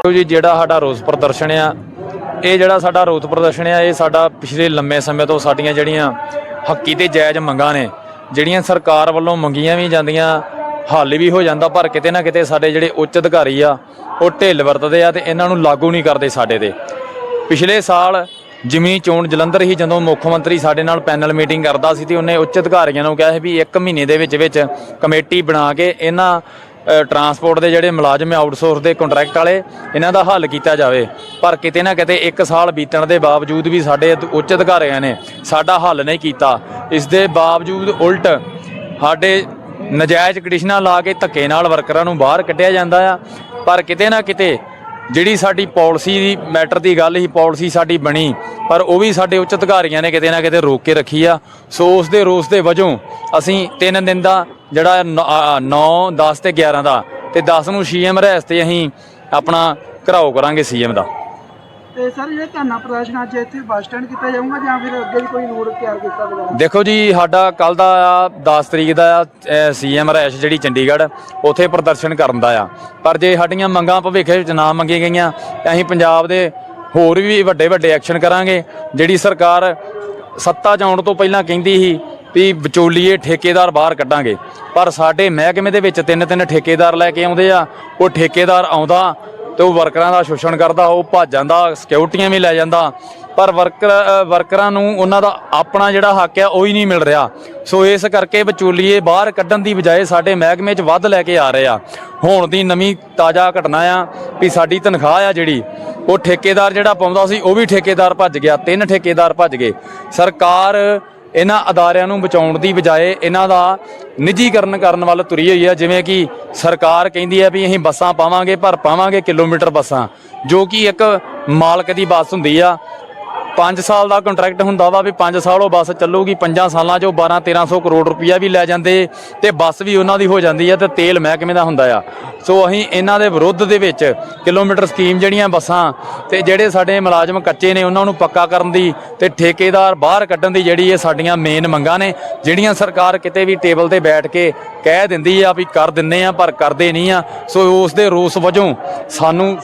ਦੇਖੋ ਜੀ, ਜਿਹੜਾ ਸਾਡਾ ਰੋਸ ਪ੍ਰਦਰਸ਼ਨ ਆ, ਇਹ ਜਿਹੜਾ ਸਾਡਾ ਰੋਸ ਪ੍ਰਦਰਸ਼ਨ ਆ, ਇਹ ਸਾਡਾ ਪਿਛਲੇ ਲੰਮੇ ਸਮੇਂ ਤੋਂ ਸਾਡੀਆਂ ਜਿਹੜੀਆਂ ਹੱਕੀ ਤੇ ਜਾਇਜ਼ ਮੰਗਾਂ ਨੇ, ਜਿਹੜੀਆਂ ਸਰਕਾਰ ਵੱਲੋਂ ਮੰਗੀਆਂ ਵੀ ਜਾਂਦੀਆਂ, ਹੱਲ ਵੀ ਹੋ ਜਾਂਦਾ, ਪਰ ਕਿਤੇ ਨਾ ਕਿਤੇ ਸਾਡੇ ਜਿਹੜੇ ਉੱਚ ਅਧਿਕਾਰੀ ਆ, ਉਹ ਢਿੱਲ ਵਰਤਦੇ ਆ ਤੇ ਇਹਨਾਂ ਨੂੰ ਲਾਗੂ ਨਹੀਂ ਕਰਦੇ ਸਾਡੇ ਤੇ। ਪਿਛਲੇ ਸਾਲ ਜਿਮਨੀ ਚੋਣ ਜਲੰਧਰ ਹੀ ਜਦੋਂ ਮੁੱਖ ਮੰਤਰੀ ਸਾਡੇ ਨਾਲ ਪੈਨਲ ਮੀਟਿੰਗ ਕਰਦਾ ਸੀ ਤੇ ਉਹਨੇ ਉੱਚ ਅਧਿਕਾਰੀਆਂ ਨੂੰ ਕਿਹਾ ਸੀ ਵੀ 1 ਮਹੀਨੇ ਦੇ ਵਿੱਚ ਵਿੱਚ ਕਮੇਟੀ ਬਣਾ ਕੇ ਇਹਨਾਂ ਟਰਾਂਸਪੋਰਟ ਦੇ ਜਿਹੜੇ ਮੁਲਾਜ਼ਮ ਆਊਟਸੋਰਸ ਦੇ ਕੰਟਰੈਕਟ ਵਾਲੇ, ਇਹਨਾਂ ਦਾ ਹੱਲ ਕੀਤਾ ਜਾਵੇ। ਪਰ ਕਿਤੇ ਨਾ ਕਿਤੇ 1 ਸਾਲ ਬੀਤਣ ਦੇ ਬਾਵਜੂਦ ਵੀ ਸਾਡੇ ਉੱਚ ਅਧਿਕਾਰੀਆਂ ਨੇ ਸਾਡਾ ਹੱਲ ਨਹੀਂ ਕੀਤਾ। ਇਸ ਦੇ ਬਾਵਜੂਦ ਉਲਟ ਸਾਡੇ ਨਜਾਇਜ਼ ਕੰਡੀਸ਼ਨਾਂ ਲਾ ਕੇ ਧੱਕੇ ਨਾਲ ਵਰਕਰਾਂ ਨੂੰ ਬਾਹਰ ਕੱਢਿਆ ਜਾਂਦਾ ਆ। ਪਰ ਕਿਤੇ ਨਾ ਕਿਤੇ ਜਿਹੜੀ ਸਾਡੀ ਪਾਲਿਸੀ ਦੀ ਮੈਟਰ ਦੀ ਗੱਲ ਹੀ ਪਾਲਿਸੀ ਸਾਡੀ ਬਣੀ, ਪਰ ਉਹ ਵੀ ਸਾਡੇ ਉੱਚ ਅਧਿਕਾਰੀਆਂ ਨੇ ਕਿਤੇ ਨਾ ਕਿਤੇ ਰੋਕ ਕੇ ਰੱਖੀ ਆ। ਸੋ ਉਸ ਦੇ ਰੋਸ ਦੇ ਵਜੋਂ ਅਸੀਂ ਤਿੰਨ ਦਿਨ ਦਾ ਜਿਹੜਾ 9 10 ਤੇ 11 ਦਾ। ਤੇ 10 ਨੂੰ ਸੀਐਮ ਰਹਿਸ ਤੇ ਅਸੀਂ ਆਪਣਾ ਘਰਾਓ ਕਰਾਂਗੇ ਸੀਐਮ ਦਾ। ਤੇ ਸਰ ਜਿਹੜੇ ਧਰਨਾ ਪ੍ਰਦਰਸ਼ਨ ਅੱਜ ਇੱਥੇ ਬੱਸ ਸਟੈਂਡ ਕੀਤਾ ਜਾਊਗਾ ਜਾਂ ਫਿਰ ਅੱਗੇ ਵੀ ਕੋਈ ਰੂਟ ਤਿਆਰ ਕੀਤਾ ਵਗੈਰਾ ਦੇਖੋ ਜੀ ਸਾਡਾ ਕੱਲ ਦਾ ਆ 10 ਤਰੀਕ ਦਾ ਸੀਐਮ ਰੈਸ਼ ਜਿਹੜੀ ਚੰਡੀਗੜ੍ਹ ਉੱਥੇ ਪ੍ਰਦਰਸ਼ਨ ਕਰਨ ਦਾ ਆ। ਪਰ ਜੇ ਸਾਡੀਆਂ ਮੰਗਾਂ ਭਵਿੱਖ ਵਿੱਚ ਨਾ ਮੰਗੀਆਂ ਗਈਆਂ ਤਾਂ ਅਸੀਂ ਪੰਜਾਬ ਦੇ ਹੋਰ ਵੀ ਵੱਡੇ ਵੱਡੇ ਐਕਸ਼ਨ ਕਰਾਂਗੇ। ਜਿਹੜੀ ਸਰਕਾਰ ਸੱਤਾ 'ਚ ਆਉਣ ਤੋਂ ਪਹਿਲਾਂ ਕਹਿੰਦੀ ਸੀ ਵੀ ਵਿਚੋਲੀਏ ਠੇਕੇਦਾਰ ਬਾਹਰ ਕੱਢਾਂਗੇ। ਪਰ ਸਾਡੇ ਮਹਿਕਮੇ ਦੇ ਵਿੱਚ ਤਿੰਨ ਤਿੰਨ ਠੇਕੇਦਾਰ ਲੈ ਕੇ ਆਉਂਦੇ ਆ, ਉਹ ਠੇਕੇਦਾਰ ਆਉਂਦਾ ਤੇ ਉਹ ਵਰਕਰਾਂ ਦਾ ਸ਼ੋਸ਼ਣ ਕਰਦਾ, ਉਹ ਭੱਜ ਜਾਂਦਾ ਸਿਕਿਉਰਟੀਆਂ ਵੀ ਲੈ ਜਾਂਦਾ। ਪਰ ਵਰਕਰ ਵਰਕਰਾਂ ਨੂੰ ਉਹਨਾਂ ਦਾ ਆਪਣਾ ਜਿਹੜਾ ਹੱਕ ਆ, ਉਹ ਹੀ ਨਹੀਂ ਮਿਲ ਰਿਹਾ। ਸੋ ਇਸ ਕਰਕੇ ਵਿਚੋਲੀਏ ਬਾਹਰ ਕੱਢਣ ਦੀ ਬਜਾਏ ਸਾਡੇ ਮਹਿਕਮੇ 'ਚ ਵੱਧ ਲੈ ਕੇ ਆ ਰਹੇ ਆ। ਹੁਣ ਦੀ ਨਵੀਂ ਤਾਜ਼ਾ ਘਟਨਾ ਆ ਵੀ ਸਾਡੀ ਤਨਖਾਹ ਆ ਜਿਹੜੀ, ਉਹ ਠੇਕੇਦਾਰ ਜਿਹੜਾ ਪਾਉਂਦਾ ਸੀ, ਉਹ ਵੀ ਠੇਕੇਦਾਰ ਭੱਜ ਗਿਆ, ਤਿੰਨ ਠੇਕੇਦਾਰ ਭੱਜ ਗਏ। ਸਰਕਾਰ ਇਹਨਾਂ ਅਦਾਰਿਆਂ ਨੂੰ ਬਚਾਉਣ ਦੀ ਬਜਾਏ ਇਹਨਾਂ ਦਾ ਨਿੱਜੀਕਰਨ ਕਰਨ ਵੱਲ ਤੁਰੀ ਹੋਈ ਹੈ। ਜਿਵੇਂ ਕਿ ਸਰਕਾਰ ਕਹਿੰਦੀ ਹੈ ਵੀ ਅਸੀਂ ਬੱਸਾਂ ਪਾਵਾਂਗੇ, ਪਰ ਪਾਵਾਂਗੇ ਕਿਲੋਮੀਟਰ ਬੱਸਾਂ, ਜੋ ਕਿ ਇੱਕ ਮਾਲਕ ਦੀ ਬੱਸ ਹੁੰਦੀ ਆ। 5 ਸਾਲ ਦਾ ਕੰਟਰੈਕਟ ਹੁੰਦਾ ਵਾ ਵੀ 5 ਸਾਲ ਉਹ ਬੱਸ ਚੱਲੂਗੀ 5 ਸਾਲਾਂ 'ਚ ਉਹ 12 1300 ਕਰੋੜ ਰੁਪਈਆ ਵੀ ਲੈ ਜਾਂਦੇ ਤੇ ਬੱਸ ਵੀ ਉਹਨਾਂ ਦੀ ਹੋ ਜਾਂਦੀ ਹੈ ਤੇ ਤੇਲ ਮਹਿਕਮੇ ਦਾ ਹੁੰਦਾ ਆ। ਸੋ ਅਸੀਂ ਇਹਨਾਂ ਦੇ ਵਿਰੁੱਧ ਦੇ ਵਿੱਚ ਕਿਲੋਮੀਟਰ ਸਕੀਮ ਜਿਹੜੀਆਂ ਬੱਸਾਂ ਤੇ ਜਿਹੜੇ ਸਾਡੇ ਮੁਲਾਜ਼ਮ ਕੱਚੇ ਨੇ ਉਹਨਾਂ ਨੂੰ ਪੱਕਾ ਕਰਨ ਦੀ ਤੇ ਠੇਕੇਦਾਰ ਬਾਹਰ ਕੱਢਣ ਦੀ ਜਿਹੜੀ ਇਹ ਸਾਡੀਆਂ ਮੇਨ ਮੰਗਾਂ ਨੇ, ਜਿਹੜੀਆਂ ਸਰਕਾਰ ਕਿਤੇ ਵੀ ਟੇਬਲ ਤੇ ਬੈਠ ਕੇ ਕਹਿ ਦਿੰਦੀ ਆ ਵੀ ਕਰ ਦਿੰਨੇ ਆ ਪਰ ਕਰਦੇ ਨਹੀਂ ਆ। ਸੋ ਉਸ ਦੇ ਰੋਸ ਵਜੋਂ ਸਾਨੂੰ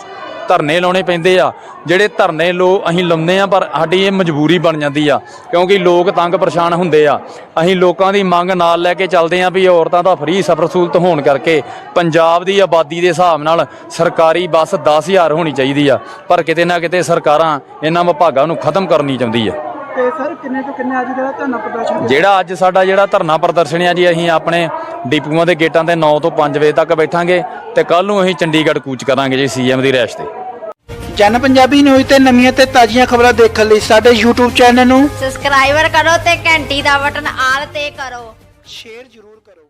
ਧਰਨੇ ਲਾਉਣੇ ਪੈਂਦੇ ਆ। ਜਿਹੜੇ ਧਰਨੇ ਲੋ, ਅਸੀਂ ਲਾਉਂਦੇ ਆ, ਪਰ ਸਾਡੀ ਇਹ ਮਜਬੂਰੀ ਬਣ ਜਾਂਦੀ ਆ। ਕਿਉਂਕਿ ਲੋਕ ਤੰਗ ਪਰੇਸ਼ਾਨ ਹੁੰਦੇ ਆ। ਅਸੀਂ ਲੋਕਾਂ ਦੀ ਮੰਗ ਨਾਲ ਲੈ ਕੇ ਚੱਲਦੇ ਆ ਵੀ ਔਰਤਾਂ ਦਾ ਫ੍ਰੀ ਸਫਰ ਸਹੂਲਤ ਹੋਣ ਕਰਕੇ ਪੰਜਾਬ ਦੀ ਆਬਾਦੀ ਦੇ ਹਿਸਾਬ ਨਾਲ ਸਰਕਾਰੀ ਬੱਸ 10000 ਹੋਣੀ ਚਾਹੀਦੀ ਆ। ਪਰ ਕਿਤੇ ਨਾ ਕਿਤੇ ਸਰਕਾਰਾਂ ਇਹਨਾਂ ਵਿਭਾਗਾਂ ਨੂੰ ਖਤਮ ਕਰਨੀ ਚਾਹੁੰਦੀ ਆ। ਤੇ ਸਰ ਕਿੰਨੇ ਤੋਂ ਕਿੰਨੇ ਅੱਜ ਜਿਹੜਾ ਧਰਨਾ ਪ੍ਰਦਰਸ਼ਨ ਕੀਤਾ? ਜਿਹੜਾ ਅੱਜ ਸਾਡਾ ਜਿਹੜਾ ਧਰਨਾ ਪ੍ਰਦਰਸ਼ਨ ਆ ਜੀ ਅਸੀਂ ਆਪਣੇ ਡਿਪੂਆਂ ਦੇ ਗੇਟਾਂ ਤੇ 9 ਤੋਂ 5 ਵਜੇ ਤੱਕ ਬੈਠਾਂਗੇ ਤੇ ਕੱਲ ਨੂੰ ਅਸੀਂ ਚੰਡੀਗੜ੍ਹ ਕੂਚ ਕਰਾਂਗੇ ਜੀ ਸੀਐਮ ਦੀ ਰੈਸ਼ ਤੇ। ਜਨ ਪੰਜਾਬੀ ਨਿਊਜ਼ ਤੇ ਨਵੀਆਂ ਤੇ ਤਾਜ਼ੀਆਂ ਖਬਰਾਂ ਦੇਖਣ ਲਈ ਸਾਡੇ YouTube ਚੈਨਲ ਨੂੰ ਸਬਸਕ੍ਰਾਈਬਰ ਕਰੋ ਤੇ ਘੰਟੀ ਦਾ ਬਟਨ ਆਲ ਤੇ ਕਰੋ। ਸ਼ੇਅਰ ਜ਼ਰੂਰ ਕਰੋ।